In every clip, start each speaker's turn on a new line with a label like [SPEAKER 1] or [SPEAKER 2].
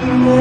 [SPEAKER 1] Amen.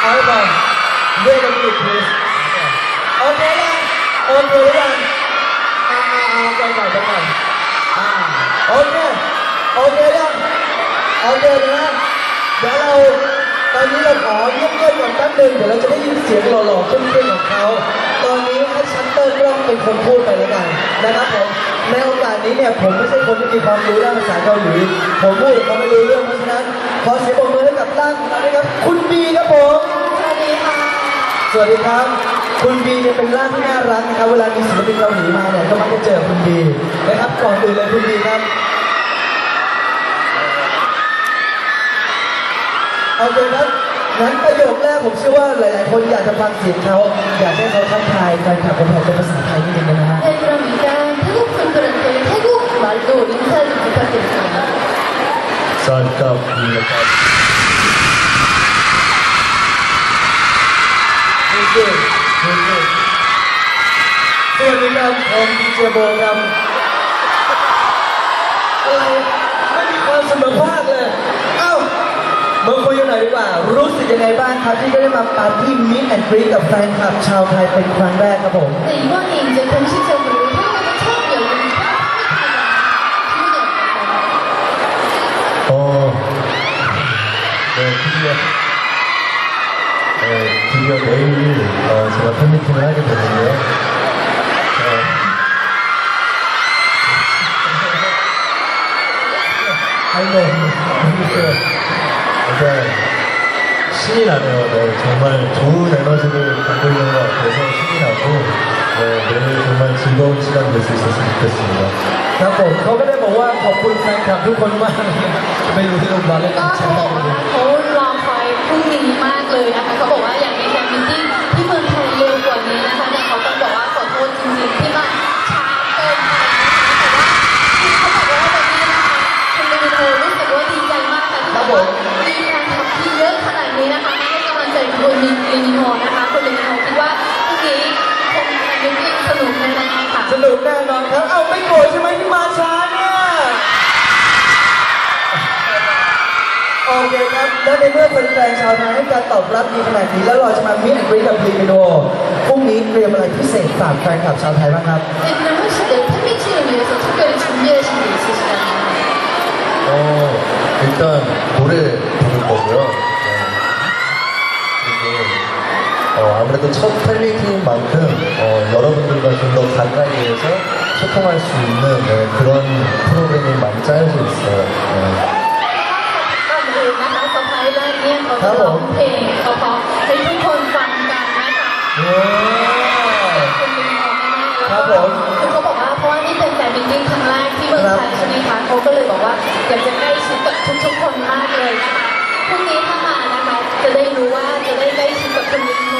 [SPEAKER 2] เอาให้พอเรียกกันอีกทีโอเคยังโอเคหรือยังอ่าอ่าอ่าใจก่อนใจก่อนอ่าโอเคโอเคยังโอเคนะเดี๋ยวเราตอนนี้เราขอเยี่ยมเยี่ยมก่อนแป๊บนึงเดี๋ยวเราจะได้ยินเสียงหล่อๆเข้มๆของเขา เตอร์กล้องเป็นคนพูดไปแล้วกันนะครับผมในโอกาสนี้เนี่ยผมไม่ใช่คนที่มีความรู้ด้านภาษาเกาหลีผมพูดแต่เขาไม่รู้เรื่องเพราะฉะนั้นขอเสียงปรบมือให้กับร่างของเราด้วยครับคุณบีครับผม
[SPEAKER 3] สวัสดีค่ะ
[SPEAKER 2] สวัสดีครับ คุณบีเนี่ยเป็นร่างที่น่ารักนะครับเวลามีศิลปินเกาหลีมาเนี่ยก็มักจะเจอคุณบีนะครับก่อนอื่นเลยคุณบีครับโอเคครับ งั้นประโยคแรกผมเชื่อว่าหลาย ๆ คนอยากจะฟังเสียงเขา อยากให้เขาทักทายแฟนคลับคนไทยเป็นภาษาไทยนิดนึงได้ไหมฮะ
[SPEAKER 3] 네, 그럼 일단 태국 분들한테 태국 말로 인사 좀 부탁드릴게요.
[SPEAKER 1] 쌀값 물값
[SPEAKER 2] นี่คือนี่คือสวัสดีครับผมดีเจโบครับอะไรไม่มีความเสมอภาคเลย เอ้ามาคุยกัน หน่อยดีกว่า รู้สึกยังไงบ้างครับที่ได้มาปาร์ตี้มิตแอนด์กรีกับแฟนคลับชาวไทยเป็นครั้งแรกครับผม
[SPEAKER 3] 네, 이번에 이제 공식적으로 태국에서 처음 열린 기분이 어떨까요?
[SPEAKER 1] 어, 네, 드디어, 네, 드디어 내일 어, 제가 팬미팅을 하게 되는데요. 어,
[SPEAKER 2] 아이고, 재밌어요.
[SPEAKER 1] 일단 신이 나네요. 네, 정말 좋은 에너지를 갖고 있는 것 같아서 신이 나고, 네, 내일 정말 즐거운 시간 될 수 있었으면 좋겠습니다.
[SPEAKER 2] ครับผมเขาก็ได้บอกว่าขอบคุณแฟนคลับทุกคนมากจะไปดูที่โรงพยาบาลเลย
[SPEAKER 3] ก็
[SPEAKER 2] นะ
[SPEAKER 3] เขาบอกว่า มาให้กำลังใจคุณลูมิโนนะคะคุณลูมิโนคิดว่าพรุ่งนี้คงแฟนมิตติ้งสนุกแน่ๆค่ะ
[SPEAKER 2] สนุกแน่นอนครับ เอ้าไม่โกรธใช่ไหมที่มาช้าเนี่ย โอเคครับ แล้วในเมื่อแฟนๆชาวไทยให้การตอบรับดีขนาดนี้แล้วเราจะมามิตแอนด์กรีกับพรีมิโนพรุ่งนี้เตรียมอะไรพิเศษฝากแฟนคลับชาวไทยบ้างครับ
[SPEAKER 3] 네, 그럼 혹시 내 팬미팅을 위해서 특별히 준비하신 게 있으시다면?
[SPEAKER 1] 어, 일단 노래 부를 거고요. 네. 그리고 어, 아무래도 첫 팬미팅만큼 어, 여러분들과 좀 더 가까이에서 소통할 수 있는 네, 그런 프로그램이 많이 짜여져 있어요. 네.
[SPEAKER 3] ก่อนอื่นนะคะสไปร์แรกเนี่ยเขาจะร้องเพลงเพราะๆให้ทุกคนฟังกันนะคะ
[SPEAKER 2] โอ้
[SPEAKER 3] คุณเป็นมองแน่ๆ
[SPEAKER 2] ครั
[SPEAKER 3] แล้ว
[SPEAKER 2] บผม
[SPEAKER 3] ก็คือเขาบอกว่าเพราะว่านี่เป็นแฟนมิตติ้งครั้งแรกที่เมืองไทยใช่ไหมคะเขาก็เลยบอกว่าอยากจะใกล้ชิดกับทุกๆคนมากเลยนะคะพรุ่งนี้ถ้ามานะคะจะได้รู้ว่าจะได้ใกล้ชิดกับคุณลิงโน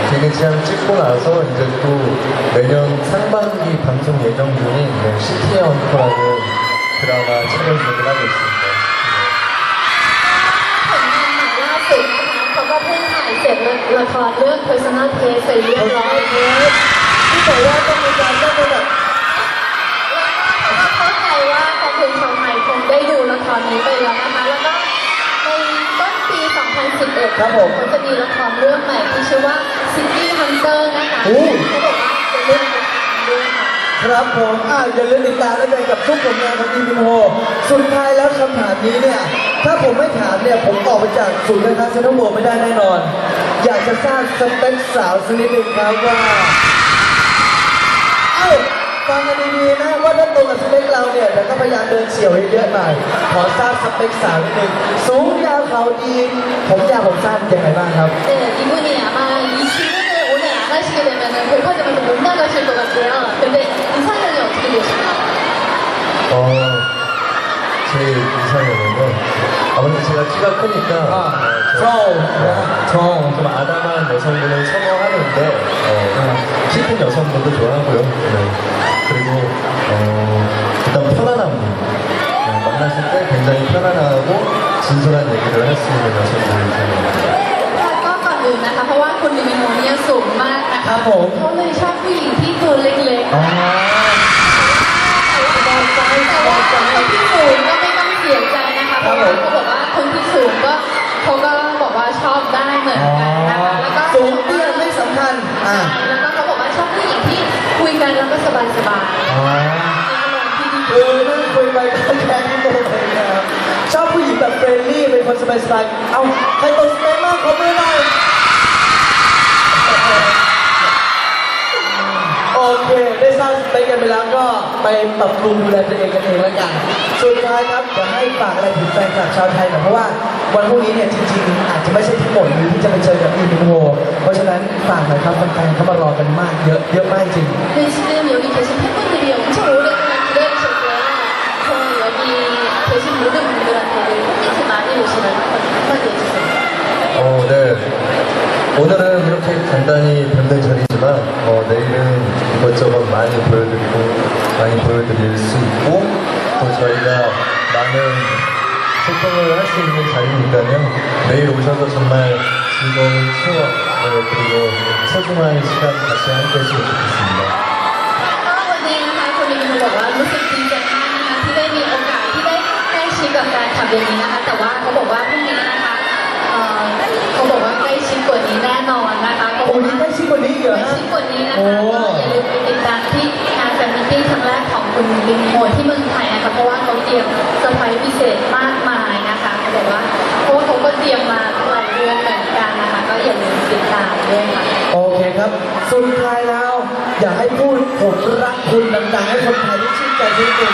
[SPEAKER 1] 개인의 취향 찍고 나서 이제 또 내년 상반기 방송 예정 중인 네, 시티의 언커라는 드라마 촬영 진행을 하고 있습니다.
[SPEAKER 3] ผลงานใหม่ล่าสุดนะคะเขาก็เพิ่งถ่ายเสร็จละครเรื่อง Personal Taste ไปเรียบร้อยแล้ว
[SPEAKER 2] ที่บอกว่าต้องมีการต้องไปแบบ
[SPEAKER 3] คนชาวไทยคงได้ดูละครนี้ไปแล้ว 2011
[SPEAKER 2] ครับผม
[SPEAKER 3] เขาจะมีละครเรื่องใหม่ที่ชื่อว่า City Hunter นะคะ
[SPEAKER 2] โอ้
[SPEAKER 3] เขาบอกว่าเป็นเรื่องเกี่ยวกับด้วยค่ะ
[SPEAKER 2] ครับผมอ่าอย่าลืมติดตามได้เลยกับทุกผลงานของอีมินโฮสุดท้ายแล้วคำถามนี้เนี่ย ถ้าผมไม่ถามเนี่ย ผมออกไปจากศูนย์การค้าเซ็นทรัลเวิลด์ไม่ได้แน่นอน อยากจะทราบสเปคสาวสักนิดหนึ่งครับว่า เอ้าฟังกันดีๆนะว่าถ้าตรงกับสเปคเราเนี่ยเดี๋ยวก็พยายามเดินเฉียวให้เยอะหน่อยขอทราบสเปคสาวนิดหนึ่งสูงยาว เขาดี ผมยาวผมสั้นยังไงบ้างครับ
[SPEAKER 3] 네, 이분이 아마 이 질문을 오늘 안 하시게 되면은 백화점에서 못 나가실 것 같아요. 근데 이상형이 어떻게 되실까요?
[SPEAKER 1] 어, 제 이상형은요. 아무래도 제가 키가 크니까
[SPEAKER 2] 아,
[SPEAKER 1] 어, 저-
[SPEAKER 2] tall,
[SPEAKER 1] 어,
[SPEAKER 2] tall.
[SPEAKER 1] 좀 아담한 여성분을 선호하는데 어, 키 큰 여성분도 좋아하고요. 네. 그리고 어, 일단 편안한 분. 네, 만났을 때 굉장히 편안하고 진솔한 얘기를 할 수 있는 여성분을 좋아합니다.
[SPEAKER 3] ก็ก่อนอื่นนะคะ เพราะว่าคุณลิมิโนเนี่ยสูงมากนะ
[SPEAKER 2] ครั
[SPEAKER 3] คะ
[SPEAKER 2] บผม
[SPEAKER 3] เขาเลยชอบผู้หญิงที่ตัวเล็กๆ
[SPEAKER 2] อ๋อ
[SPEAKER 3] แต่ว่าคนที่สูงก็ไม่ต้องเสียใจนะคะ เพราะว่าเขาบอกว่าคนที่สูงก็เขาก็บอกว่าชอบได้เหมือน
[SPEAKER 2] อ๋อ
[SPEAKER 3] กันนะคะ แล้วก็
[SPEAKER 2] สูงเตี้ยไม่สำคัญ อ่า
[SPEAKER 3] แล้วก็เขาบอกว่าชอบผู้หญิงที่คุยกันแล้วก็สบายสบายๆ
[SPEAKER 2] อ๋อ
[SPEAKER 3] ที่ดี
[SPEAKER 2] คือนั่งคุยไปก็แค่นี้โมเลยนะครับ ชอบผู้หญิงแบบเฟรนลี่เป็นคนสบายๆเอาใครตรงสเปคมากขอมือหน่อยโอเค ได้สร้างสเปคกันไปแล้วก็ไปปรับปรุงดูแลตัวเองกันเองแล้วกัน สุดท้ายครับจะให้ฝากอะไรถึงแฟนคลับชาวไทยหน่อยเพราะว่าวันพรุ่งนี้เนี่ยจริงๆ อาจจะไม่ใช่ทั้งหมดนี้ที่จะไปเจอกับอีมินโฮเพราะฉะนั้นฝากหน่อยครับแฟนๆเขามารอกันมากเยอะเยอะมากจริง
[SPEAKER 3] 네, 지금 여기 계신 팬분들 들 계신 모든 분들한테 팬미팅 많이 한마디 해주세요.
[SPEAKER 1] 어, 네. 오늘은 이렇게 간단히 뵙는 자리지만 어, 내일은 이것저것 많이 보여드리고 많이 보여드릴 수 있고 또 저희가 많은 소통을 할 수 있는 자리니까요. 내일 오셔서 정말 즐거운 추억 네, 그리고 소중한 시간 같이 함께 했으면 좋겠습니다.
[SPEAKER 3] ชิดกับแฟนคลับอย่างนี้นะคะ แต่ว่าเขาบอกว่าพรุ่งนี้นะคะเอ่อเขาบอกว่าใกล้ชิดกว่านี้แน่นอนนะคะเขา
[SPEAKER 2] โอ้
[SPEAKER 3] บอก
[SPEAKER 2] ย
[SPEAKER 3] ว่า
[SPEAKER 2] ใกล้ชิดกว่านี้อีกเหรอ
[SPEAKER 3] ใกล้
[SPEAKER 2] ฮะ
[SPEAKER 3] ชิดกว่านี้นะ
[SPEAKER 2] โอ้
[SPEAKER 3] คะก็อย่าลืมไปติดตามที่งานแฟนมิตติ้งครั้งแรกของคุณลิมิโมที่เมืองไทยนะคะเพราะว่าเขาเตรียมเซอร์ไพรส์พิเศษมากมายนะคะเขาบอกว่าเพราะว่าเขาก็เตรียมมาหลายเดือนเหมือนกันนะคะ ก็อย่าลืมติดตามด้วยค่ะ
[SPEAKER 2] โอเคครับ สุดท้ายแล้ว อยากให้พูดผมรักคุณดังๆให้คนไทยได้ชื่นใจสักนิดหนึ่ง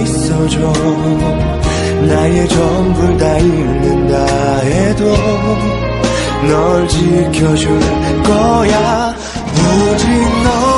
[SPEAKER 4] 있어줘. 나의 전부를 다 잃는다 해도 널 지켜줄 거야. 오직 너